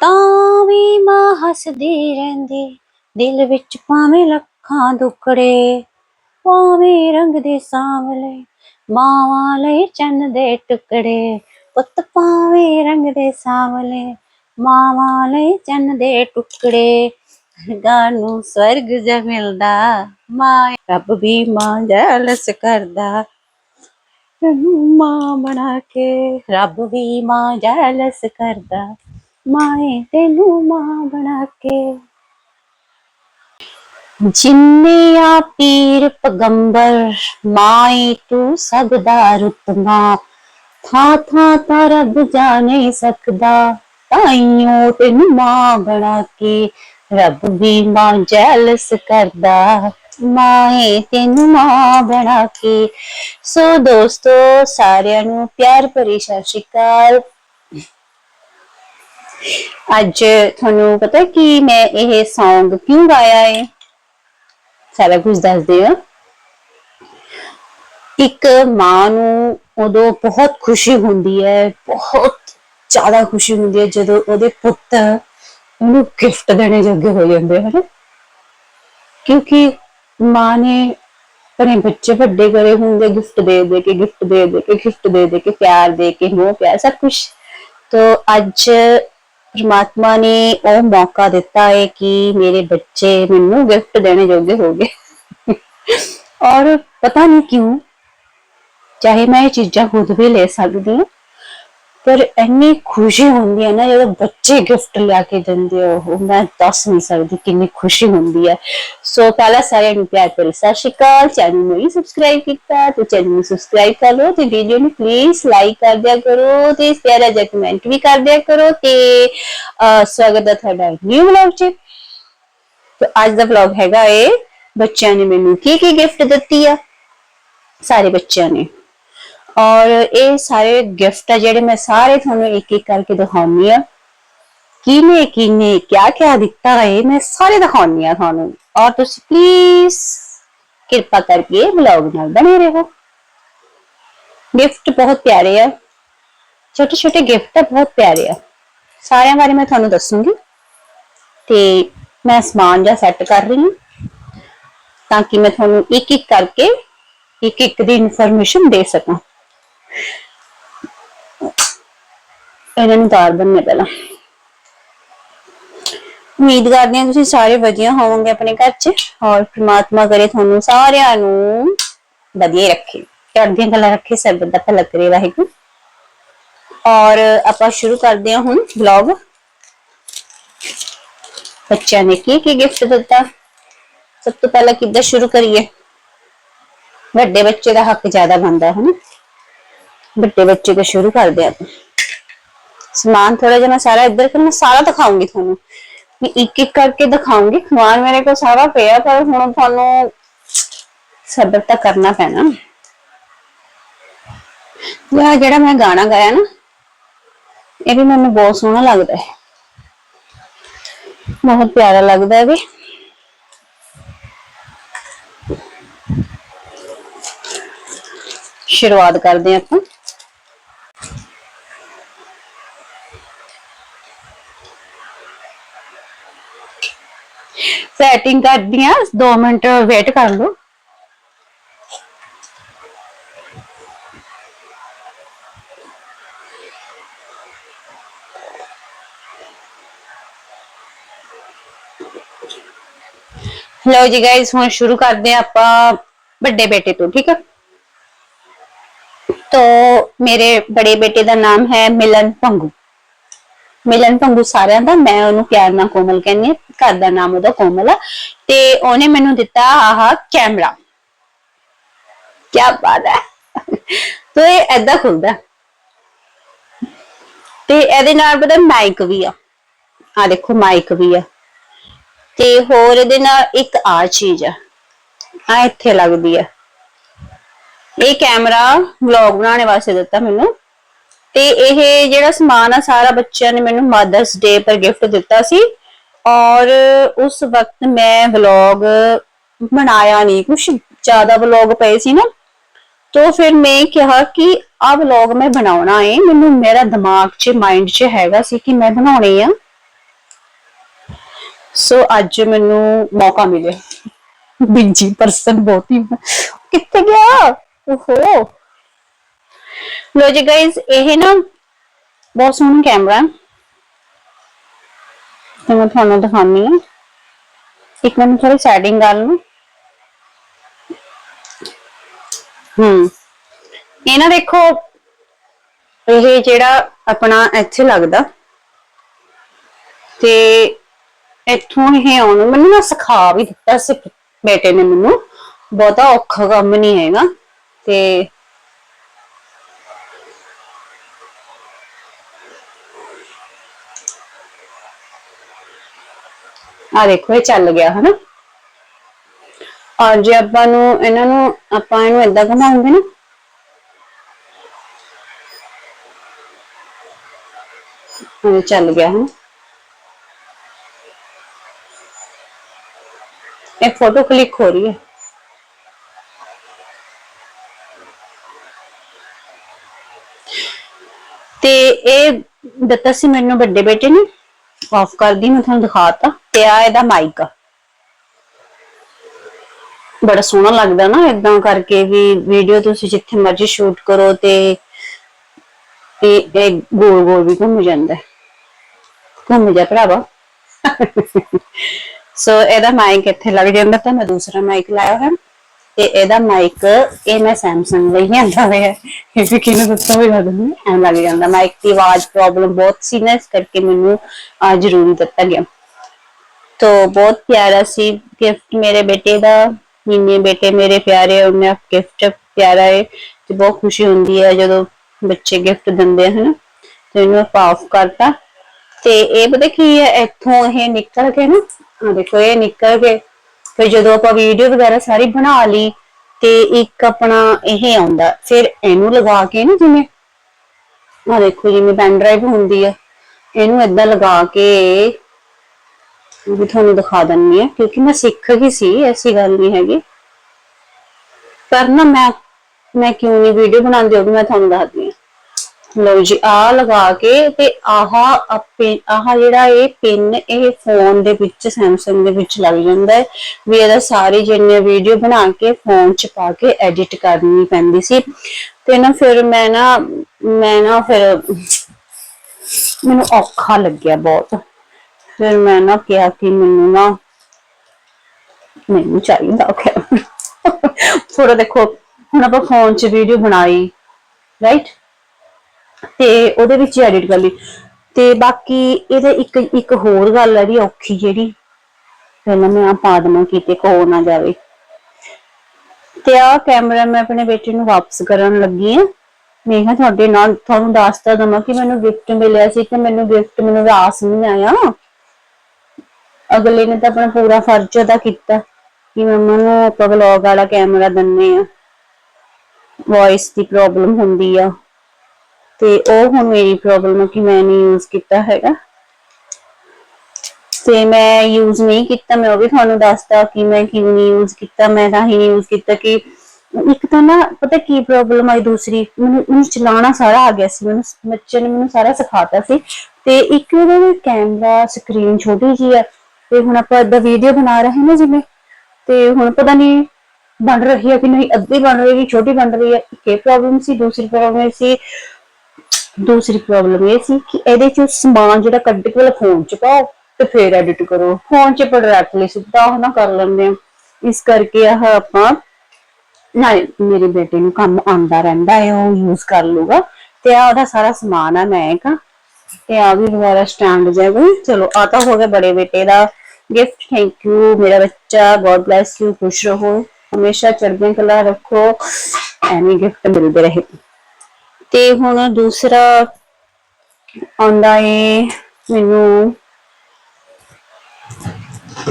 ਤਾਂ ਵੀ ਮਾਂ ਹੱਸਦੀ ਰਹਿੰਦੀ, ਦਿਲ ਵਿੱਚ ਭਾਵੇਂ ਲੱਖਾਂ ਦੁੱਖੜੇ, ਭਾਵੇਂ ਰੰਗ ਦੇ ਸਾਂਵਲੇ, ਮਾਵਾਂ ਲਈ ਚੰਨ ਦੇ ਟੁਕੜੇ, ਪੁੱਤ ਭਾਵੇਂ ਰੰਗ ਦੇ ਸਾਂਵਲੇ, ਮਾਵਾਂ ਲਈ ਚੰਨ ਦੇ ਟੁਕੜੇ। ਗਾਨੂੰ ਸਵਰਗ ਜ ਮਿਲਦਾ, ਮਾਂ ਰੱਬ ਵੀ ਮਾਂ ਜਲਸ ਕਰਦਾ। ਤੈਨੂੰ ਮਾਂ ਬਣਾ ਕੇ। ਰੱਬ ਵੀ ਮਾਂ ਜਲਸ ਕਰਦਾ। ਮਾਏ ਤੈਨੂੰ ਮਾਂ ਬਣਾ ਕੇ। ਜਿੰਨੇ ਆ ਪੀਰ ਪਗੰਬਰ ਮਾਏ ਤੂੰ ਸਭ ਦਾ ਰੁਤਬਾ। ਥਾਂ ਥਾਂ ਤਾਂ ਰੱਬ ਜਾ ਨਹੀਂ ਸਕਦਾ। ਤਾਈਓ ਤੈਨੂੰ ਮਾਂ ਬਣਾ ਕੇ। ਰੱਬ ਵੀ ਮਾਂ ਜੈਲਸ ਕਰਦਾ। ਮਾਏ ਤੈਨੂੰ ਮਾਂ ਬਣਾ ਕੇ। ਸੋ ਦੋਸਤੋ, ਸਾਰਿਆਂ ਨੂੰ ਪਿਆਰ ਭਰੀ ਸਤਿ ਸ਼੍ਰੀ ਅਕਾਲ। ਅੱਜ ਤੁਹਾਨੂੰ ਪਤਾ ਕਿ ਮੈਂ ਇਹ Song ਕਿਉਂ ਗਾਇਆ ਹੈ ਸਾਰਾ ਕੁਝ ਦੱਸਦੇ ਹਾਂ। ਇੱਕ ਮਾਂ ਨੂੰ ਉਦੋਂ ਬਹੁਤ ਖੁਸ਼ੀ ਹੁੰਦੀ ਹੈ, ਬਹੁਤ ਜ਼ਿਆਦਾ ਖੁਸ਼ੀ ਹੁੰਦੀ ਹੈ ਜਦੋਂ ਉਹਦੇ ਪੁੱਤ ਉਹਨੂੰ ਗਿਫਟ ਦੇਣੇ ਜੋਗੇ ਹੋ ਜਾਂਦੇ ਹਨ। ਕਿਉਂਕਿ ਮਾਂ ਨੇ ਆਪਣੇ ਬੱਚੇ ਵੱਡੇ ਕਰੇ ਹੁੰਦੇ ਗਿਫਟ ਦੇ ਦੇ ਕੇ ਗਿਫਟ ਦੇ ਦੇ ਕੇ ਗਿਫਟ ਦੇ ਦੇ ਕੇ, ਪਿਆਰ ਦੇ ਕੇ, ਮੋਹ, ਪਿਆਰ, ਸਭ ਕੁਝ ਤੋ ਅੱਜ ਪਰਮਾਤਮਾ ਨੇ ਉਹ ਮੌਕਾ ਦਿੱਤਾ ਹੈ ਕਿ ਮੇਰੇ ਬੱਚੇ ਮੈਨੂੰ ਗਿਫਟ ਦੇਣੇ ਜੋਗੇ ਹੋ ਗਏ। ਔਰ ਪਤਾ ਨਹੀਂ ਕਿਉਂ, ਚਾਹੇ ਮੈਂ ਇਹ ਚੀਜ਼ਾਂ ਖੁਦ ਵੀ ਲੈ ਸਕਦੀ ਹਾਂ ਪਰ ਇੰਨੀ ਖੁਸ਼ੀ ਹੁੰਦੀ ਹੈ ਨਾ, ਜਦੋਂ ਬੱਚੇ ਗਿਫਟ ਲਿਆ ਕੇ ਦਿੰਦੇ ਹੋ ਮੈਂ ਦੱਸ ਨਹੀਂ ਸਕਦੀ ਕਿੰਨੀ ਖੁਸ਼ੀ ਹੁੰਦੀ ਹੈ। ਸੋ ਪਹਿਲਾਂ ਸਾਰਿਆਂ ਨੂੰ ਪਿਆਰ ਭਰੀ ਸਤਿ ਸ਼੍ਰੀ ਅਕਾਲ। ਚੈਨਲ ਨੂੰ ਨਹੀਂ ਸਬਸਕ੍ਰਾਈਬ ਕੀਤਾ ਤੇ ਚੈਨਲ ਨੂੰ ਸਬਸਕ੍ਰਾਈਬ ਕਰ ਲਓ ਤੇ ਵੀਡੀਓ ਨੂੰ ਪਲੀਜ਼ ਲਾਈਕ ਕਰ ਦਿਆ ਕਰੋ ਤੇ ਪਿਆਰਾ ਜਿਹਾ ਕਮੈਂਟ ਵੀ ਕਰ ਦਿਆ ਕਰੋ ਤੇ ਸਵਾਗਤ ਹੈ ਤੁਹਾਡਾ ਨਿਊ ਵਲੌਗ 'ਚ। ਤੇ ਅੱਜ ਦਾ ਵਲੌਗ ਹੈਗਾ ਏ ਬੱਚਿਆਂ ਨੇ ਮੈਨੂੰ ਕੀ ਕੀ ਗਿਫਟ ਦਿੱਤੀ ਆ? ਸਾਰੇ ਬੱਚਿਆਂ ਨੇ। ਔਰ ਇਹ ਸਾਰੇ ਗਿਫਟ ਆ ਜਿਹੜੇ ਮੈਂ ਸਾਰੇ ਤੁਹਾਨੂੰ ਇੱਕ ਇੱਕ ਕਰਕੇ ਦਿਖਾਉਣੀ ਆ। ਕਿਨੇ ਕਿਨੇ ਕਿਆ ਕਿਆ ਦਿੱਤਾ ਹੈ ਮੈਂ ਸਾਰੇ ਦਿਖਾਉਣੀ ਆ ਤੁਹਾਨੂੰ। ਔਰ ਤੁਸੀਂ ਪਲੀਜ਼ ਕਿਰਪਾ ਕਰਕੇ ਵਲੌਗ ਨਾਲ ਬਣੇ ਰਹੋ। ਗਿਫਟ ਬਹੁਤ ਪਿਆਰੇ ਆ। ਛੋਟੇ ਛੋਟੇ ਗਿਫਟ ਆ, ਬਹੁਤ ਪਿਆਰੇ ਆ। ਸਾਰਿਆਂ ਬਾਰੇ ਮੈਂ ਤੁਹਾਨੂੰ ਦੱਸੂੰਗੀ। ਤੇ ਮੈਂ ਸਮਾਨ ਜਾਂ ਸੈੱਟ ਕਰ ਰਹੀ ਹਾਂ ਤਾਂ ਕਿ ਮੈਂ ਤੁਹਾਨੂੰ ਇੱਕ ਇੱਕ ਕਰਕੇ ਇੱਕ ਇੱਕ ਦੀ ਇਨਫੋਰਮੇਸ਼ਨ ਦੇ ਸਕਾਂ। ਇਹਨਾਂ ਨੂੰ ਤਾਰ ਬੰਨੇ ਪਹਿਲਾਂ। ਉਮੀਦ ਕਰਦੇ ਹਾਂ ਤੁਸੀਂ ਸਾਰੇ ਵਧੀਆ ਹੋਵੋਗੇ ਆਪਣੇ ਘਰ 'ਚ ਔਰ ਪ੍ਰਮਾਤਮਾ ਕਰੇ ਤੁਹਾਨੂੰ ਸਾਰਿਆਂ ਨੂੰ ਵਧੀਆ ਹੀ ਰੱਖੇ ਚੜ੍ਹਦੀਆਂ ਕਲਾ ਰੱਖੇ, ਸਭ ਦਾ ਭਲਾ ਕਰੇ ਵਾਹਿਗੁਰੂ। ਔਰ ਆਪਾਂ ਸ਼ੁਰੂ ਕਰਦੇ ਹਾਂ ਹੁਣ ਵਲੌਗ ਬੱਚਿਆਂ ਨੇ ਕੀ ਕੀ ਗਿਫਟ ਦਿੱਤਾ? ਸਭ ਤੋਂ ਪਹਿਲਾਂ ਕਿੱਦਾਂ ਸ਼ੁਰੂ ਕਰੀਏ? ਵੱਡੇ ਬੱਚੇ ਦਾ ਹੱਕ ਜ਼ਿਆਦਾ ਬਣਦਾ ਹੈ ਨਾ। ਵੱਡੇ ਬੱਚੇ ਤੋਂ ਸ਼ੁਰੂ ਕਰਦੇ ਆਪਾਂ ਸਮਾਨ ਥੋੜਾ ਜਿਹਾ ਮੈਂ ਸਾਰਾ ਇੱਧਰ ਕਰ ਮੈਂ ਸਾਰਾ ਦਿਖਾਉਂਗੀ ਤੁਹਾਨੂੰ। ਮੈਂ ਇੱਕ ਇੱਕ ਕਰਕੇ ਦਿਖਾਉਂਗੀ। ਸਮਾਨ ਮੇਰੇ ਕੋਲ ਸਾਰਾ ਪਿਆ, ਪਰ ਹੁਣ ਤੁਹਾਨੂੰ ਸਬਰ ਤਾਂ ਕਰਨਾ ਪੈਣਾ। ਇਹ ਜਿਹੜਾ ਮੈਂ ਗਾਣਾ ਗਾਇਆ ਨਾ, ਇਹ ਵੀ ਮੈਨੂੰ ਬਹੁਤ ਸੋਹਣਾ ਲੱਗਦਾ ਹੈ। ਬਹੁਤ ਪਿਆਰਾ ਲੱਗਦਾ ਹੈ ਵੀ। ਸ਼ੁਰੂਆਤ ਕਰਦੇ ਹਾਂ ਆਪਾਂ। ਸੈਟਿੰਗ ਕਰਦੀ ਆ 2 ਮਿੰਟ ਵੇਟ ਕਰ ਲਓ ਲਓ ਜੀ ਗਾਇਸ ਹੁਣ ਸ਼ੁਰੂ ਕਰਦੇ ਆ ਆਪਾਂ ਵੱਡੇ ਬੇਟੇ ਤੋਂ ਠੀਕ ਹੈ तो मेरे बड़े बेटे ਦਾ ਨਾਮ ਹੈ ਮਿਲਨ ਭੰਗੂ ਮਿਲਨ ਭੰਗੂ ਸਾਰਿਆਂ ਦਾ, ਮੈਂ ਉਹਨੂੰ ਪਿਆਰ ਨਾਲ ਕੋਮਲ ਕਹਿੰਦੀ ਹਾਂ, ਘਰ ਦਾ ਨਾਮ ਉਹਦਾ ਕੋਮਲ ਆ, ਤੇ ਉਹਨੇ ਮੈਨੂੰ ਦਿੱਤਾ ਆਹ ਕੈਮਰਾ। ਕੀ ਬਾਤ ਹੈ। ਤੋ ਇਹ ਐਦਾਂ ਖੁੱਲਦਾ ਤੇ ਇਹਦੇ ਨਾਲ ਪਤਾ ਮਾਈਕ ਵੀ ਆ। ਆ ਦੇਖੋ ਮਾਈਕ ਵੀ ਆ। ਤੇ ਹੋਰ ਇਹਦੇ ਨਾਲ ਇੱਕ ਆ ਚੀਜ਼ ਆ। ਆ ਇੱਥੇ ਲੱਗਦੀ ਆ। ਇਹ ਕੈਮਰਾ ਵਲੌਗ ਬਣਾਉਣ ਵਾਸਤੇ ਦਿੱਤਾ ਮੈਨੂੰ। ਤੇ ਇਹ ਜਿਹੜਾ ਸਮਾਨ ਆ ਸਾਰਾ ਬੱਚਿਆਂ ਨੇ ਮੈਨੂੰ ਮਦਰਸ ਡੇ ਪਰ ਗਿਫਟ ਦਿੱਤਾ ਸੀ। ਔਰ ਉਸ ਵਕਤ ਮੈਂ ਵਲੌਗ ਬਣਾਇਆ ਨਹੀਂ ਕੁਝ ਜ਼ਿਆਦਾ ਵਲੌਗ ਪਏ ਸੀ ਨਾ। ਤੋ ਫਿਰ ਮੈਂ ਕਿਹਾ ਕਿ ਆ ਵਲੌਗ ਮੈਂ ਬਣਾਉਣਾ ਹੈ ਮੈਨੂੰ ਮੇਰਾ ਦਿਮਾਗ 'ਚ ਮਾਈਂਡ 'ਚ ਹੈਗਾ ਸੀ ਕਿ ਮੈਂ ਬਣਾਉਣੀ ਆ। ਸੋ ਅੱਜ ਮੈਨੂੰ ਮੌਕਾ ਮਿਲਿਆ। ਬਿੰਜੀ ਪਰਸਨ ਬਹੁਤ ਕਿੱਥੇ ਗਿਆ? ਓਹੋ। ਲੋ ਜੀ ਗਾਇਸ ਇਹ ਨਾ ਬਹੁਤ ਸੋਹਣਾ ਕੈਮਰਾ ਤੇ ਮੈਂ ਤੁਹਾਨੂੰ ਦਿਖਾਉਂਦੀ ਹਾਂ। ਇੱਕ ਮਿੰਟ ਥੋੜੀ ਸੈਟਿੰਗ ਕਰ ਲਵਾਂ ਹੂੰ। ਇਹ ਨਾ ਦੇਖੋ, ਇਹ ਜਿਹੜਾ ਆਪਣਾ ਇੱਥੇ ਲੱਗਦਾ। ਤੇ ਇੱਥੋਂ ਇਹ ਆਉਣ ਮੈਨੂੰ ਨਾ ਸਿਖਾ ਵੀ ਦਿੱਤਾ ਸੀ ਬੇਟੇ ਨੇ ਮੈਨੂੰ। ਬਹੁਤਾ ਔਖਾ ਕੰਮ ਨਹੀਂ ਹੈਗਾ। ਤੇ ਆ ਦੇਖੋ, ਇਹ ਚੱਲ ਗਿਆ, ਹਨਾ? ਔਰ ਜੇ ਆਪਾਂ ਨੂੰ ਇਹਨਾਂ ਨੂੰ, ਆਪਾਂ ਇਹਨੂੰ ਏਦਾਂ ਘੁਮਾਉਂਗੇ ਨਾ, ਇਹ ਚੱਲ ਗਿਆ, ਹਨਾ? ਇਹ ਫੋਟੋ ਕਲਿੱਕ ਹੋ ਰਹੀ ਹੈ। ਤੇ ਇਹ ਦਿੱਤਾ ਸੀ ਮੈਨੂੰ ਵੱਡੇ ਬੇਟੇ ਨੇ। ਆਫ ਕਰਦੀ, ਮੈਂ ਤੁਹਾਨੂੰ ਦਿਖਾਤਾ। ਤੇ ਆ ਇਹਦਾ ਮਾਈਕ ਬੜਾ ਸੋਹਣਾ ਲੱਗਦਾ ਨਾ ਇਦਾਂ ਕਰਕੇ ਵੀ ਵੀਡੀਓ ਤੁਸੀਂ ਜਿੱਥੇ ਮਰਜ਼ੀ ਸ਼ੂਟ ਕਰੋ ਤੇ ਇਹ ਗੋਲ ਗੋਲ ਵੀ ਘੁੰਮ ਜਾਂਦਾ। ਘੁੰਮ ਜਾ ਭਰਾਵਾ। ਸੋ ਇਹਦਾ ਮਾਈਕ ਇੱਥੇ ਲੱਗ ਜਾਂਦਾ ਤਾਂ ਮੈਂ ਦੂਸਰਾ ਮਾਈਕ ਲਾਇਆ ਹੋਇਆ। ਤੇ ਇਹਦਾ ਮਾਈਕ ਇਹ ਮੈਂ Samsung ਲਈ ਲਿਆਂਦਾ ਹੋਇਆ ਇਹ ਵੀ ਕਿਹਨੂੰ ਦੱਸਾਂ ਵੀ ਮਦਦ ਨਹੀਂ ਐਂ ਲੱਗ ਜਾਂਦਾ। ਮਾਈਕ ਦੀ ਆਵਾਜ਼ ਪ੍ਰੋਬਲਮ ਬਹੁਤ ਸੀ ਨਾ, ਇਸ ਕਰਕੇ ਮੈਨੂੰ ਜ਼ਰੂਰੀ ਦਿੱਤਾ ਗਿਆ। ਤੋ ਬਹੁਤ ਪਿਆਰਾ ਸੀ ਗਿਫਟ ਮੇਰੇ ਬੇਟੇ ਦਾ ਨਿੰਨੇ ਬੇਟੇ ਮੇਰੇ ਪਿਆਰੇ ਉਹਨੇ ਗਿਫਟ ਪਿਆਰਾ ਹੈ ਤੇ ਬਹੁਤ ਖੁਸ਼ੀ ਹੁੰਦੀ ਹੈ ਜਦੋਂ ਬੱਚੇ ਗਿਫਟ ਦਿੰਦੇ ਹਨ। ਤੇ ਇਹਨੂੰ ਪਾਫ ਕਰਤਾ। ਤੇ ਇਹ ਪਤਾ ਕੀ ਹੈ, ਇੱਥੋਂ ਇਹ ਨਿਕਲ ਕੇ ਨਾ ਆ ਦੇਖੋ, ਇਹ ਨਿਕਲ ਕੇ ਫਿਰ ਜਦੋਂ ਆਪਾਂ ਵੀਡੀਓ ਵਗੈਰਾ ਸਾਰੀ ਬਣਾ ਲਈ ਤੇ ਇੱਕ ਆਪਣਾ ਇਹ ਆਉਂਦਾ, ਫਿਰ ਇਹਨੂੰ ਲਗਾ ਕੇ ਨਾ ਜਿਵੇਂ ਆ ਦੇਖੋ ਜਿਵੇਂ ਪੈਨ ਡਰਾਈਵ ਹੁੰਦੀ ਹੈ ਇਹਨੂੰ ਏਦਾਂ ਲਗਾ ਕੇ ਵੀ ਤੁਹਾਨੂੰ ਦਿਖਾ ਦਿੰਨੀ ਆ, ਕਿਉਂਕਿ ਮੈਂ ਸਿੱਖ ਹੀ ਸੀ, ਐਸੀ ਗੱਲ ਨਹੀਂ ਹੈਗੀ। ਪਰ ਨਾ ਮੈਂ ਮੈਂ ਕਿਉਂ ਨਹੀਂ ਵੀਡੀਓ ਬਣਾਉਂਦੀ ਉਹ ਵੀ ਮੈਂ ਤੁਹਾਨੂੰ ਦੱਸਦੀ ਲਓ ਜੀ ਆ ਲਗਾ ਕੇ ਤੇ ਆਹ ਆਹ ਜਿਹੜਾ ਇਹ ਪਿੰਨ ਇਹ ਫੋਨ ਦੇ ਵਿੱਚ, Samsung ਦੇ ਵਿੱਚ ਲੱਗ ਜਾਂਦਾ ਹੈ ਵੀ ਇਹਦਾ ਸਾਰੀ ਜਿੰਨੇ ਵੀਡੀਓ ਬਣਾ ਕੇ ਫੋਨ 'ਚ ਪਾ ਕੇ ਐਡਿਟ ਕਰਨੀ ਪੈਂਦੀ ਸੀ। ਤੇ ਨਾ ਫਿਰ ਮੈਂ ਨਾ ਮੈਂ ਨਾ ਫਿਰ ਮੈਨੂੰ ਔਖਾ ਲੱਗਿਆ ਬਹੁਤ। ਫਿਰ ਮੈਂ ਨਾ ਕਿਹਾ ਕਿ ਮੈਨੂੰ ਨਾ, ਮੈਨੂੰ ਚਾਹੀਦਾ ਕੈਮਰਾ ਥੋੜਾ ਦੇਖੋ, ਹੁਣ ਆਪਾਂ ਫੋਨ 'ਚ ਵੀਡੀਓ ਬਣਾਈ ਰਾਈਟ ਤੇ ਉਹਦੇ ਵਿੱਚ ਐਡਿਟ ਕਰ ਲਈ। ਤੇ ਬਾਕੀ ਇਹਦੇ ਇੱਕ ਇੱਕ ਹੋਰ ਗੱਲ ਹੈ ਦੀ ਔਖੀ ਜਿਹੜੀ, ਪਹਿਲਾਂ ਮੈਂ ਆ ਪਾ ਦੇਵਾਂ ਕਿਤੇ ਕੋ ਨਾ ਜਾਵੇ। ਤੇ ਆ ਕੈਮਰਾ ਮੈਂ ਆਪਣੇ ਬੇਟੇ ਨੂੰ ਵਾਪਸ ਕਰਨ ਲੱਗੀ ਆ ਮੈਂ ਕਿਹਾ ਤੁਹਾਡੇ ਨਾਲ ਤੁਹਾਨੂੰ ਦੱਸਦਾ ਦਵਾਂ ਕਿ ਮੈਨੂੰ ਗਿਫਟ ਮਿਲਿਆ ਸੀ ਤੇ ਮੈਨੂੰ ਗਿਫਟ ਮੈਨੂੰ ਰਾਸ ਨਹੀਂ ਆਇਆ। ਅਗਲੇ ਨੇ ਤਾਂ ਆਪਣਾ ਪੂਰਾ ਫਰਜ਼ ਅਦਾ ਕੀਤਾ ਕਿ ਮੰਮਾ ਨੂੰ ਆਪਾਂ ਵਲੌਗ ਵਾਲਾ ਕੈਮਰਾ ਦਿੰਨੇ ਆ ਵੌਇਸ ਦੀ ਪ੍ਰੋਬਲਮ ਹੁੰਦੀ ਆ। ਤੇ ਉਹ ਹੁਣ ਮੇਰੀ ਪ੍ਰੋਬਲਮ ਹੈ ਕਿ ਮੈਂ ਨਹੀਂ ਯੂਜ਼ ਕੀਤਾ ਹੈਗਾ। ਤੇ ਮੈਂ ਯੂਜ਼ ਨਹੀਂ ਕੀਤਾ, ਮੈਂ ਉਹ ਵੀ ਤੁਹਾਨੂੰ ਦੱਸਦਾ ਕਿ ਮੈਂ ਕਿਉਂ ਨਹੀਂ ਯੂਜ਼ ਕੀਤਾ, ਮੈਂ ਤਾਂ ਹੀ ਨਹੀਂ ਯੂਜ਼ ਕੀਤਾ ਕਿ ਇੱਕ ਤਾਂ ਨਾ ਪਤਾ ਕੀ ਪ੍ਰੋਬਲਮ ਆਈ ਦੂਸਰੀ, ਮੈਨੂੰ ਮੈਨੂੰ ਚਲਾਉਣਾ ਸਾਰਾ ਆ ਗਿਆ ਸੀ, ਮੈਨੂੰ ਬੱਚੇ ਨੇ ਮੈਨੂੰ ਸਾਰਾ ਸਿਖਾਤਾ ਸੀ। ਤੇ ਇੱਕ ਇਹਦਾ ਕੈਮਰਾ ਸਕਰੀਨ ਛੋਟੀ ਜੀ ਹੈ ਤੇ ਹੁਣ ਆਪਾਂ ਇਦਾਂ ਵੀਡੀਓ ਬਣਾ ਰਹੇ ਹਾਂ ਜਿਵੇਂ, ਤੇ ਹੁਣ ਪਤਾ ਨਹੀਂ ਬਣ ਰਹੀ ਹੈ ਕਿ ਨਹੀਂ, ਅੱਧੀ ਬਣ ਰਹੀ ਹੈ ਛੋਟੀ ਬਣ ਰਹੀ ਹੈ ਇੱਕ ਇਹ ਪ੍ਰੋਬਲਮ ਸੀ, ਦੂਸਰੀ ਪ੍ਰੋਬਲਮ ਸੀ। ਦੂਸਰੀ ਪ੍ਰੋਬਲਮ ਇਹ ਸੀ ਕਿ ਇਹਦੇ ਚ ਸਮਾਨ ਜਿਹੜਾ ਕੱਢ ਕੇ ਪਹਿਲਾਂ ਫੋਨ ਚ ਪਾਓ ਤੇ ਫਿਰ ਐਡਿਟ ਕਰੋ। ਫੋਨ ਚ ਡਾਇਰੈਕਟਲੀ ਸਿੱਧਾ ਉਹ ਨਾ ਕਰ ਲੈਂਦੇ ਆ ਇਸ ਕਰਕੇ ਆਹ ਆਪਾਂ ਨਾ ਮੇਰੇ ਬੇਟੇ ਨੂੰ ਕੰਮ ਆਉਂਦਾ ਰਹਿੰਦਾ ਹੈ, ਉਹ ਯੂਜ਼ ਕਰ ਲੂਗਾ ਤੇ ਆ ਉਹਦਾ ਸਾਰਾ ਸਮਾਨ ਆ, ਮੈਂ ਕਾ ਤੇ ਆ ਵੀ ਵਗੈਰਾ ਸਟੈਂਡ ਜਾਏਗਾ ਚਲੋ ਆ ਤਾਂ ਹੋ ਗਿਆ ਬੜੇ ਬੇਟੇ ਦਾ ਗਿਫਟ ਥੈਂਕ ਯੂ ਮੇਰਾ ਬੱਚਾ ਗੋਡ ਬlesਸ ਯੂ ਖੁਸ਼ ਰਹੋ। ਹਮੇਸ਼ਾ ਚੜ੍ਹਦੀਆਂ ਕਲਾ ਰੱਖੋ। ਐਵੇਂ ਗਿਫਟ ਮਿਲਦੇ ਰਹੇ। ਤੇ ਹੁਣ ਦੂਸਰਾ ਆਉਂਦਾ ਏ ਮੈਨੂੰ।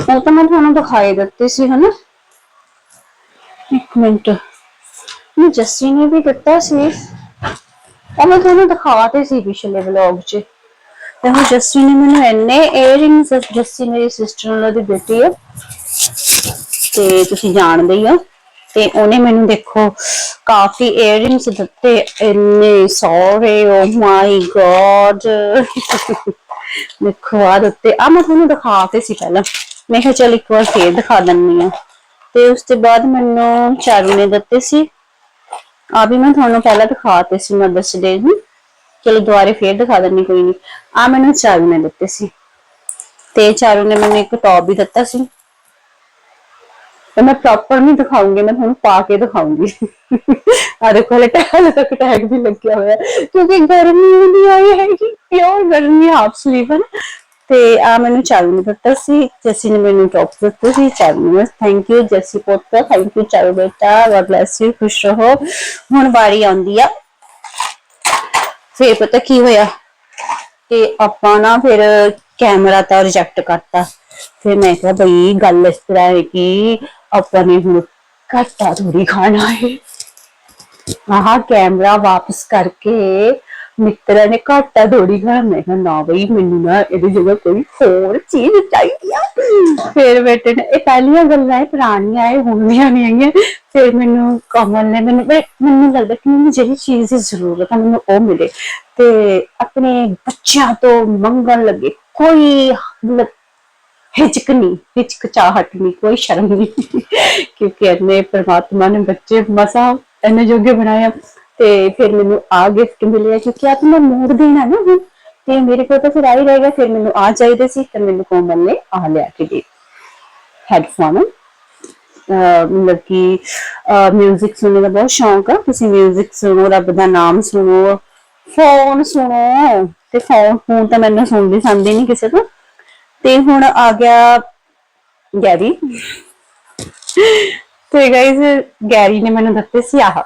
ਉਹ ਤਾਂ ਮੈਂ ਤੁਹਾਨੂੰ ਦਿਖਾਈ ਦਿੱਤੀ ਸੀ, ਹਨਾ? ਇੱਕ ਮਿੰਟ। ਮੈਂ ਜੱਸੀ ਨੇ ਵੀ ਦਿੱਤਾ ਸੀ। ਉਹ ਮੈਂ ਤੁਹਾਨੂੰ ਦਿਖਾਤੇ ਸੀ ਪਿਛਲੇ ਵਲੌਗ 'ਚ। ਤੇ ਹੁਣ ਜੱਸੀ ਨੇ ਮੈਨੂੰ ਇੰਨੇ ਇਅਰਿੰਗਸ ਜੱਸੀ ਮੇਰੀ ਸਿਸਟਰ ਨਾਲ ਦੀ ਬੇਟੀ ਹੈ। ਤੇ ਤੁਸੀਂ ਜਾਣਦੇ ਹੀ ਹੋ। ਤੇ ਉਹਨੇ ਮੈਨੂੰ ਦੇਖੋ ਕਾਫੀ ਇਅਰਿੰਗਸ ਦਿੱਤੇ, ਇੰਨੇ ਸਾਰੇ ਓ ਮਾਈ ਗॉड ਦੇਖੋ ਆ ਦਿੱਤੇ। ਆ ਮੈਂ ਤੁਹਾਨੂੰ ਦਿਖਾਤੇ ਸੀ ਪਹਿਲਾਂ। ਮੈਂ ਕਿਹਾ ਚਲ ਇੱਕ ਵਾਰ ਫੇਰ ਦਿਖਾ ਦਿੰਨੀ ਆ। ਤੇ ਉਸ ਤੋਂ ਬਾਅਦ ਮੈਨੂੰ ਚਾਰੂ ਨੇ ਦਿੱਤੇ ਸੀ। ਆ ਵੀ ਮੈਂ ਤੁਹਾਨੂੰ ਪਹਿਲਾਂ ਦਿਖਾਤੇ ਸੀ ਮਦਰਸ ਡੇ ਨੂੰ। ਚਲੋ ਦੁਬਾਰੇ ਫੇਰ ਦਿਖਾ ਦਿੰਨੀ, ਕੋਈ ਨਹੀਂ ਆ ਮੈਨੂੰ ਚਾਰੂ ਨੇ ਦਿੱਤੇ ਸੀ। ਤੇ ਚਾਰੂ ਨੇ ਮੈਨੂੰ ਇੱਕ ਟੌਪ ਵੀ ਦਿੱਤਾ ਸੀ। ਤੇ ਮੈਂ ਪ੍ਰੋਪਰ ਨਹੀਂ ਦਿਖਾਉਂਗੀ, ਮੈਂ ਤੁਹਾਨੂੰ ਪਾ ਕੇ ਦਿਖਾਉਂਗੀ। ਆ ਦੇਖੋ, ਹਲੇ ਟੈਗ ਤੱਕ ਟੈਗ ਵੀ ਲੱਗਿਆ ਹੋਇਆ ਕਿਉਂਕਿ ਗਰਮੀ ਨਹੀਂ ਆਈ ਹੈਗੀ ਪਿਓਰ ਗਰਮੀ ਹਾਫ ਸਲੀਵ ਹੈ ਤੇ ਆ ਮੈਨੂੰ ਚਾਰੂ ਨੇ ਦਿੱਤਾ ਸੀ, ਜੈਸੀ ਨੇ ਮੈਨੂੰ ਟੌਪ ਦਿੱਤਾ ਸੀ, ਚਾਰੂ ਨੂੰ। ਥੈਂਕ ਯੂ ਜੈਸੀ ਪੁੱਤ ਥੈਂਕ ਯੂ ਚਾਰੂ ਬੇਟਾ ਗॉड ਬlesਸ ਯੂ ਖੁਸ਼ ਰਹੋ। ਹੁਣ ਵਾਰੀ ਆਉਂਦੀ ਆ। ਫੇਰ ਪਤਾ ਕੀ ਹੋਇਆ? ਤੇ ਆਪਾਂ ਨਾ ਫਿਰ ਕੈਮਰਾ ਤਾਂ ਰਿਜੈਕਟ ਕਰਤਾ। ਫਿਰ ਮੈਂ ਕਿਹਾ ਬਈ ਗੱਲ ਇਸ ਤਰ੍ਹਾਂ ਹੈ ਕਿ ਆਪਾਂ ਨੇ ਹੁਣ ਘਾਟਾ ਥੋੜੀ ਖਾਣਾ ਹੈ। ਆਹ ਕੈਮਰਾ ਵਾਪਸ ਕਰਕੇ ਮਿੱਤਰਾਂ ਨੇ ਘਾਟਾ ਥੋੜੀ ਖਾਣਾ। ਮੈਂ ਕਿਹਾ ਨਾ ਬਈ, ਮੈਨੂੰ ਨਾ ਇਹਦੀ ਜਗ੍ਹਾ ਕੋਈ ਹੋਰ ਚੀਜ਼ ਚਾਹੀਦੀ ਆ। ਫਿਰ ਬੇਟੇ ਨੇ, ਇਹ ਪਹਿਲੀਆਂ ਗੱਲਾਂ ਇਹ ਪੁਰਾਣੀਆਂ, ਇਹ ਹੁਣ ਦੀਆਂ ਨਹੀਂ ਆਈਆਂ ਫਿਰ ਮੈਨੂੰ ਕਮਲ ਨੇ ਮੈਨੂੰ ਮੈਨੂੰ ਲੱਗਦਾ ਕਿ ਮੈਨੂੰ ਜਿਹੜੀ ਚੀਜ਼ ਦੀ ਜ਼ਰੂਰਤ ਹੈ ਮੈਨੂੰ ਉਹ ਮਿਲੇ। ਤੇ ਆਪਣੇ ਬੱਚਿਆਂ ਤੋਂ ਮੰਗਣ ਲੱਗੇ ਕੋਈ ਮਤਲਬ ਹਿਚਕ ਨਹੀਂ ਹਿਚਕਚਾਹਟ ਨਹੀਂ ਕੋਈ ਸ਼ਰਮ ਨਹੀਂ ਕਿਉਂਕਿ ਇਹਨੇ ਪ੍ਰਮਾਤਮਾ ਨੇ ਬੱਚੇ ਮਸਾ ਇਹਨੇ ਜੋਗੇ ਬਣਾਇਆ ਤੇ ਫਿਰ ਮੈਨੂੰ ਆ ਗਿਫਟ ਮਿਲਿਆ ਕਿਉਂਕਿ ਆਪ ਮੈਂ ਮੋੜ ਦੇਣਾ ਨਾ ਹੁਣ ਤੇ ਮੇਰੇ ਕੋਲ ਤਾਂ ਫਿਰ ਆ ਹੀ ਰਹੇਗਾ ਫਿਰ ਮੈਨੂੰ ਆ ਚਾਹੀਦੇ ਸੀ ਤੇ ਮੈਨੂੰ ਕੋਮਲ ਨੇ ਆ ਲਿਆ ਕੇ ਦੇ ਹੈਡਫੋਨ ਮਤਲਬ ਕਿ 뮤직 ਸੁਣਨ ਦਾ ਬਹੁਤ ਸ਼ੌਂਕ ਆ ਤੁਸੀਂ 뮤직 ਸੁਣੋ ਰੱਬ ਦਾ ਨਾਮ ਸੁਣੋ ਫੋਨ ਸੁਣੋ ਤੇ ਫੋਨ ਫੋਨ ਤਾਂ ਮੈਨੂੰ ਸੁਣਦੀ ਸੰਦੀ ਨਹੀਂ ਕਿਸੇ ਤੋਂ ਤੇ ਹੁਣ ਆ ਗਿਆ ਗੈਰੀ। ਤੇ ਗਾਇਸ ਗੈਰੀ ਨੇ ਮੈਨੂੰ ਦਿੱਤੇ ਸੀ ਆਹ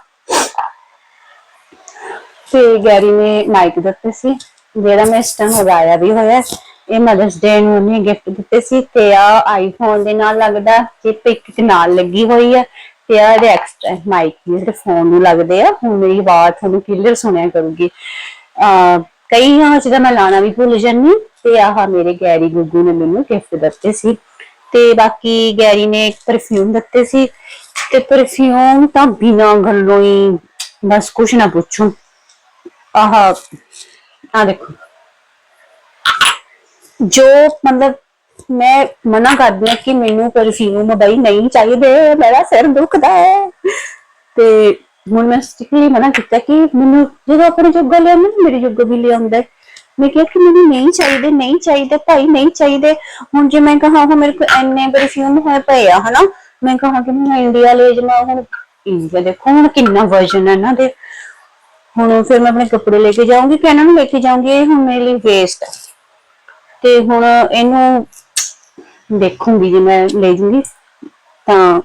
ਤੇ ਗੈਰੀ ਨੇ ਮਾਈਕ ਦਿੱਤੇ ਸੀ, ਜਿਹੜਾ ਮੈਂ ਇਸ ਟਾਈਮ ਉਗਾਇਆ ਵੀ ਹੋਇਆ। ਇਹ ਮਦਰਸ ਡੇ ਨੂੰ ਉਹਨੇ ਗਿਫਟ ਦਿੱਤੇ ਸੀ ਤੇ ਆ ਆਈਫੋਨ ਦੇ ਨਾਲ ਲੱਗਦਾ ਚਿਪ ਇੱਕ ਇੱਕ ਨਾਲ ਲੱਗੀ ਹੋਈ ਹੈ ਤੇ ਆ ਇਹਦੇ ਐਕਸਟਰਾ ਮਾਈਕ ਜਿਹੜੇ ਫੋਨ ਨੂੰ ਲੱਗਦੇ ਆ। ਹੁਣ ਮੇਰੀ ਆਵਾਜ਼ ਤੁਹਾਨੂੰ ਕਲੀਅਰ ਸੁਣਿਆ ਕਰੂਗੀ। ਆ ਕਈ ਹਾਂ ਜਿਹਦਾ ਮੈਂ ਲਾਣਾ ਵੀ ਭੁੱਲ ਜਾਂਦੀ ਤੇ ਆਹ ਮੇਰੇ ਗੈਰੀ ਗੁੱਗੂ ਨੇ ਮੈਨੂੰ ਗਿਫਟ ਦਿੱਤੇ ਸੀ। ਤੇ ਬਾਕੀ ਗੈਰੀ ਨੇ ਇੱਕ ਪਰਫਿਊਮ ਦਿੱਤੇ ਸੀ ਤੇ ਪਰਫਿਊਮ ਤਾਂ ਬਿਨਾਂ ਗੱਲੋਂ ਹੀ ਬਸ ਕੁਛ ਨਾ ਪੁੱਛੋ। ਆਹ ਆ ਦੇਖੋ। ਜੋ ਮਤਲਬ ਮੈਂ ਮਨਾ ਕਰਦੀ ਹਾਂ ਕਿ ਮੈਨੂੰ ਪਰਫਿਊਮ ਬਈ ਨਹੀਂ ਚਾਹੀਦੇ, ਮੇਰਾ ਸਿਰ ਦੁਖਦਾ ਹੈ। ਤੇ ਹੁਣ ਮੈਂ ਸਟਿਕਲੀ ਮਨਾ ਕੀਤਾ ਕਿ ਮੈਨੂੰ ਜਦੋਂ ਆਪਣੇ ਜੋਗਾ ਲਿਆਉਂਦਾ ਨਾ, ਮੇਰੇ ਜੋਗਾ ਵੀ ਲਿਆਉਂਦਾ ਮੈਂ ਕਿਹਾ ਕਿ ਮੈਨੂੰ ਨਹੀਂ ਚਾਹੀਦੇ ਨਹੀਂ ਚਾਹੀਦੇ ਭਾਈ, ਨਹੀਂ ਚਾਹੀਦੇ। ਹੁਣ ਜੇ ਮੈਂ ਕਹਾ ਹਾਂ ਮੇਰੇ ਕੋਲ ਐਨੇ ਪਰਫਿਊਮ ਹੋਏ ਪਏ ਆ, ਹਨਾ? ਮੈਂ ਕਹਾ ਕਿ ਮੈਂ ਇੰਡੀਆ ਲੈ ਜਾਵਾਂ ਹੁਣ ਇੰਡੀਆ ਦੇਖੋ, ਹੁਣ ਕਿੰਨਾ ਵਰਜਨ ਹੈ ਇਹਨਾਂ ਦੇ। ਹੁਣ ਫਿਰ ਮੈਂ ਆਪਣੇ ਕੱਪੜੇ ਲੈ ਕੇ ਜਾਊਂਗੀ ਕਿ ਇਹਨਾਂ ਨੂੰ ਲੈ ਕੇ ਜਾਊਂਗੀ, ਇਹ ਹੁਣ ਮੇਰੇ ਲਈ ਵੇਸਟ ਹੈ ਤੇ ਹੁਣ ਇਹਨੂੰ ਦੇਖੂੰਗੀ ਜੇ ਮੈਂ ਲੈ ਜੂੰਗੀ, ਤਾਂ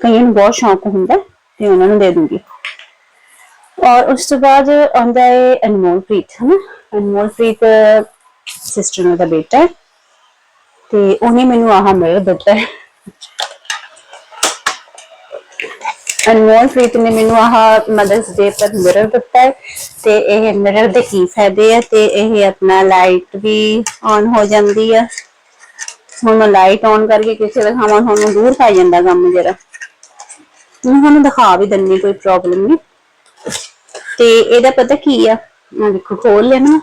ਕਈਆਂ ਨੂੰ ਬਹੁਤ ਸ਼ੌਕ ਹੁੰਦਾ। ਤੇ ਉਹਨਾਂ ਨੂੰ ਦੇ ਦੂੰਗੀ। ਔਰ ਉਸ ਤੋਂ ਬਾਅਦ ਆਉਂਦਾ ਹੈ ਅਨਮੋਲ ਪ੍ਰੀਤ, ਹਨਾ? ਅਨਮੋਲ ਪ੍ਰੀਤ ਸਿਸਟਰ ਦਾ ਬੇਟਾ ਹੈ ਤੇ ਉਹਨੇ ਮੈਨੂੰ ਆਹ ਮਿਲ ਦਿੱਤਾ ਹੈ। ਅਨਮੋਲ ਪ੍ਰੀਤ ਨੇ ਮੈਨੂੰ ਆਹ ਮਦਰਸ ਡੇ ਪਰ ਮਿਰਰ ਦਿੱਤਾ ਹੈ ਤੇ ਇਹ ਮਿਰਰ ਦੇ ਕੀ ਫਾਇਦੇ ਆ ਤੇ ਇਹ ਆਪਣਾ ਲਾਈਟ ਵੀ ਔਨ ਹੋ ਜਾਂਦੀ ਆ। ਹੁਣ ਮੈਂ ਲਾਈਟ ਔਨ ਕਰਕੇ ਕਿਸੇ ਦਿਖਾਵਾਂ ਤੁਹਾਨੂੰ ਦੂਰ ਪੈ ਜਾਂਦਾ ਕੰਮ ਜਰਾ। ਮੈਂ ਤੁਹਾਨੂੰ ਦਿਖਾ ਵੀ ਦਿੰਨੀ ਕੋਈ ਪ੍ਰੋਬਲਮ ਨਹੀਂ। ਤੇ ਇਹਦਾ ਪਤਾ ਕੀ ਆ? ਆ ਦੇਖੋ ਖੋਲ ਲੈਣਾ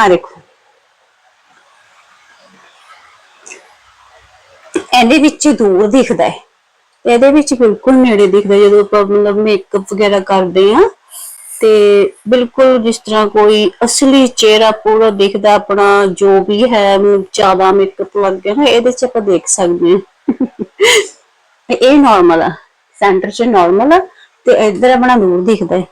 ਆ ਦੇਖੋ। ਇਹਦੇ ਵਿੱਚ ਦੂਰ ਦਿਖਦਾ ਹੈ। ਇਹਦੇ ਵਿੱਚ ਬਿਲਕੁਲ ਨੇੜੇ ਦਿਖਦਾ ਜਦੋਂ ਆਪਾਂ ਮਤਲਬ ਮੇਕਅਪ ਵਗੈਰਾ ਕਰਦੇ ਆ ਤੇ ਬਿਲਕੁਲ ਜਿਸ ਤਰ੍ਹਾਂ ਕੋਈ ਅਸਲੀ ਚਿਹਰਾ ਪੂਰਾ ਦਿਖਦਾ, ਆਪਣਾ ਜੋ ਵੀ ਹੈ, ਮਤਲਬ ਜ਼ਿਆਦਾ ਮੇਕਅਪ ਲੱਗ ਗਿਆ ਨਾ ਇਹਦੇ 'ਚ ਆਪਾਂ ਦੇਖ ਸਕਦੇ ਹਾਂ। ਤੇ ਇਹ ਨਾਰਮਲ ਆ ਸੈਂਟਰ 'ਚ ਨਾਰਮਲ ਆ ਤੇ ਇੱਧਰ ਆਪਣਾ ਦੂਰ ਦਿਖਦਾ ਹੈ।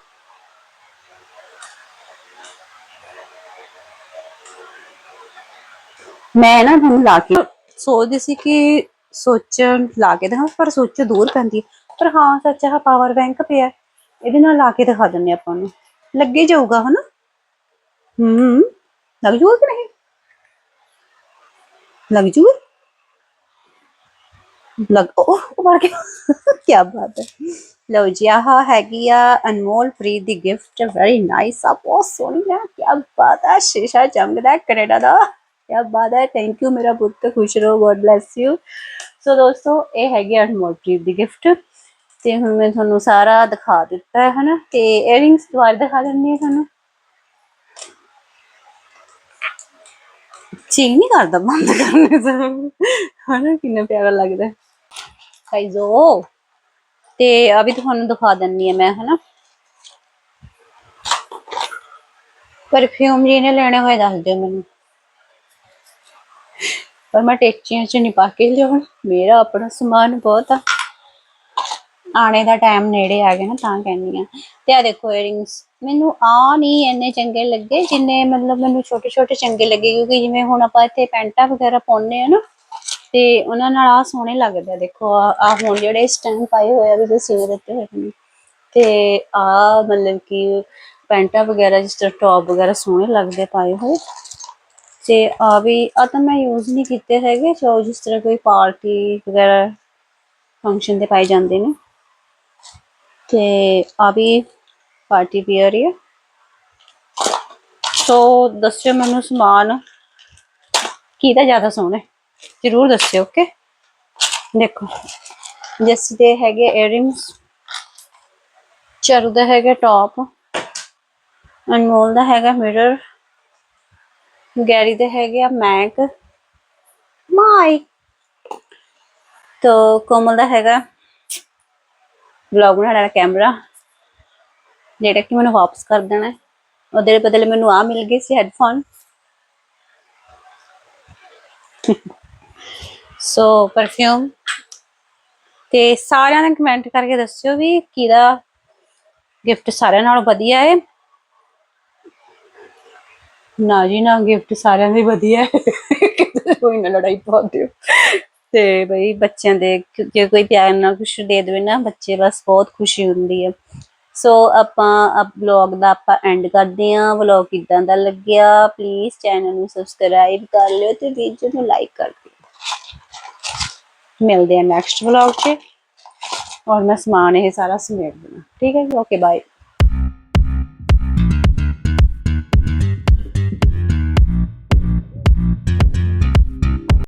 ਮੈਂ ਨਾ ਤੁਹਾਨੂੰ ਲਾ ਕੇ ਸੋਚਦੀ ਸੀ ਕਿ ਸੁੱਚ ਲਾ ਕੇ ਦਿਖਾਂ, ਪਰ ਸੋਚ ਦੂਰ ਪੈਂਦੀ ਪਰ ਹਾਂ, ਸੱਚਾ ਪਾਵਰ ਬੈਂਕ ਪਿਆ ਇਹਦੇ ਨਾਲ ਲਾ ਕੇ ਦਿਖਾ ਦਿੰਨੇ ਆਪਾਂ ਨੂੰ ਲੱਗੇ ਜਾਊਗਾ, ਹਨਾ? ਹੂੰ, ਲੱਗ ਜੂਗਾ ਕਿ ਨਹੀਂ? ਲੱਗ ਜੂਗਾ? ਲੱਗ ਉਹ ਉਹ ਮਾਰ ਕੇ ਕੀ ਬਾਤ ਹੈ। ਲਓ ਜੀ, ਆਹ ਹੈਗੀ ਆ ਅਨਮੋਲ ਪ੍ਰੀਤ ਦੀ ਗਿਫਟ ਵੈਰੀ ਨਾਈਸ ਆ, ਬਹੁਤ ਸੋਹਣੀ ਹੈ ਕੀ ਬਾਤ ਹੈ ਸ਼ੀਸ਼ਾ ਚਮਕਦਾ ਹੈ ਕੈਨੇਡਾ ਦਾ। ਕਿਆ ਬਾਤ ਹੈ ਥੈਂਕ ਯੂ ਮੇਰਾ ਪੁੱਤ, ਖੁਸ਼ ਰਹੋ ਗੋਡ ਬlesਸ ਯੂ ਸੋ ਦੋਸਤੋ, ਇਹ ਹੈਗੀ ਅਨਮੋਲਪ੍ਰੀਤ ਦੀ ਗਿਫਟ ਤੇ ਹੁਣ ਮੈਂ ਤੁਹਾਨੂੰ ਸਾਰਾ ਦਿਖਾ ਦਿੱਤਾ ਹੈ, ਹਨਾ? ਤੇ ਇਅਰਿੰਗਸ ਦੁਬਾਰਾ ਦਿਖਾ ਦਿੰਦੀ ਹਾਂ ਤੁਹਾਨੂੰ। ਚੀਕ ਨਹੀਂ ਕਰਦਾ, ਬੰਦ ਕਰਨੇ ਤੋਂ। ਹਨਾ, ਕਿੰਨਾ ਪਿਆਰਾ ਲੱਗਦਾ ਹੈ। ਤੇ ਆ ਵੀ ਤੁਹਾਨੂੰ ਦਿਖਾ ਦਿੰਨੀ ਆ ਮੈਂ, ਹਨਾ? ਪਰਫਿਊਮ ਜੀ ਨੇ ਲੈਣੇ ਹੋਏ, ਦੱਸ ਦਿਓ ਮੈਨੂੰ। ਪਰ ਮੈਂ ਟੇਚੀਆਂ ਚ ਨਹੀਂ ਪਾ ਕੇ ਲਿਆਉਣ। ਮੇਰਾ ਆਪਣਾ ਸਮਾਨ ਬਹੁਤ ਆ। ਆਣੇ ਦਾ ਟਾਈਮ ਨੇੜੇ ਆ ਗਿਆ ਨਾ ਤਾਂ ਕਹਿੰਦੀ ਆ ਤੇ ਆ ਦੇਖੋ ਇਅਰਿੰਗਸ ਮੈਨੂੰ ਆ ਨਹੀਂ ਇੰਨੇ ਚੰਗੇ ਲੱਗੇ ਜਿੰਨੇ ਮਤਲਬ ਮੈਨੂੰ ਛੋਟੇ ਛੋਟੇ ਚੰਗੇ ਲੱਗੇ, ਕਿਉਂਕਿ ਜਿਵੇਂ ਹੁਣ ਆਪਾਂ ਇੱਥੇ ਪੈਂਟਾਂ ਵਗੈਰਾ ਪਾਉਂਦੇ ਆ ਨਾ, ਤੇ ਉਹਨਾਂ ਨਾਲ ਆ ਸੋਹਣੇ ਲੱਗਦੇ ਆ। ਦੇਖੋ ਆ ਹੁਣ ਜਿਹੜੇ ਸਟੈਂਡ ਪਾਏ ਹੋਏ ਆ, ਵੀ ਤੁਸੀਂ ਉਹ ਦਿੱਤੇ ਹੋਏ ਨੇ। ਤੇ ਆ ਮਤਲਬ ਕਿ ਪੈਂਟਾਂ ਵਗੈਰਾ, ਜਿਸ ਤਰ੍ਹਾਂ ਟੌਪ ਵਗੈਰਾ ਸੋਹਣੇ ਲੱਗਦੇ ਪਾਏ ਹੋਏ। ਤੇ ਆ ਵੀ ਆ ਤਾਂ ਮੈਂ ਯੂਜ਼ ਨਹੀਂ ਕੀਤੇ ਹੈਗੇ, ਜੋ ਜਿਸ ਤਰ੍ਹਾਂ ਕੋਈ ਪਾਰਟੀ ਵਗੈਰਾ ਫੰਕਸ਼ਨ ਤੇ ਪਾਏ ਜਾਂਦੇ ਨੇ। ਤੇ ਆ ਵੀ ਪਾਰਟੀ ਵੀਅਰ ਹੈ ਸੋ ਦੱਸਿਓ ਮੈਨੂੰ ਸਮਾਨ। ਕਿਹਦਾ ਜ਼ਿਆਦਾ ਸੋਹਣਾ ਜਰੂਰ ਦੱਸਿਓ ਓਕੇ ਦੇਖੋ, ਜਿਸ ਦੇ ਹੈਗੇ ਇਅਰਿੰਗਸ ਚਰੂ ਦਾ ਹੈਗਾ ਟੌਪ ਅਨਮੋਲ ਦਾ ਹੈਗਾ ਮਿਰਰ ਗੈਰੀ ਦੇ ਹੈਗੇ ਆ ਮੈਕ ਮਾਈ, ਤੋ ਕੋਮਲ ਦਾ ਹੈਗਾ ਵਲੌਗ ਬਣਾਉਣ ਵਾਲਾ ਕੈਮਰਾ ਜਿਹੜਾ ਕਿ ਮੈਨੂੰ ਵਾਪਸ ਕਰ ਦੇਣਾ। ਉਹਦੇ ਬਦਲੇ ਮੈਨੂੰ ਆ ਮਿਲ ਗਏ ਸੀ ਹੈੱਡਫੋਨ ਸੋ ਪਰਫਿਊਮ ਤੇ ਸਾਰਿਆਂ ਨੇ ਕਮੈਂਟ ਕਰਕੇ ਦੱਸਿਓ ਵੀ ਕਿਹਦਾ ਗਿਫਟ ਸਾਰਿਆਂ ਨਾਲੋਂ ਵਧੀਆ ਹੈ। ਨਾ ਜੀ, ਨਾ ਗਿਫਟ ਸਾਰਿਆਂ ਦੇ ਵਧੀਆ ਹੈ। ਕੋਈ ਨਾ ਲੜਾਈ ਪਾ ਦਿਓ। ਤੇ ਬਈ ਬੱਚਿਆਂ ਦੇ ਜੇ ਕੋਈ ਪਿਆਰ ਨਾਲ ਕੁਛ ਦੇ ਦੇਵੇ ਨਾ, ਬੱਚੇ ਬਸ ਬਹੁਤ ਖੁਸ਼ੀ ਹੁੰਦੀ ਹੈ ਸੋ ਆਪਾਂ ਅਬ ਵਲੌਗ ਦਾ ਆਪਾਂ ਐਂਡ ਕਰਦੇ ਆਂ ਵਲੌਗ ਕਿਦਾਂ ਦਾ ਲੱਗਿਆ? ਪਲੀਜ਼ ਚੈਨਲ ਨੂੰ ਸਬਸਕ੍ਰਾਈਬ ਕਰ ਲਿਓ ਤੇ ਵੀਡੀਓ ਨੂੰ ਲਾਈਕ ਕਰ ਦਿਓ। ਮਿਲਦੇ ਆ ਨੈਕਸਟ ਵਲੌਗ 'ਚ। ਔਰ ਮੈਂ ਸਮਾਨ ਇਹ ਸਾਰਾ ਸਮੇਟ ਦੇਣਾ। ਠੀਕ ਹੈ ਜੀ? Okay bye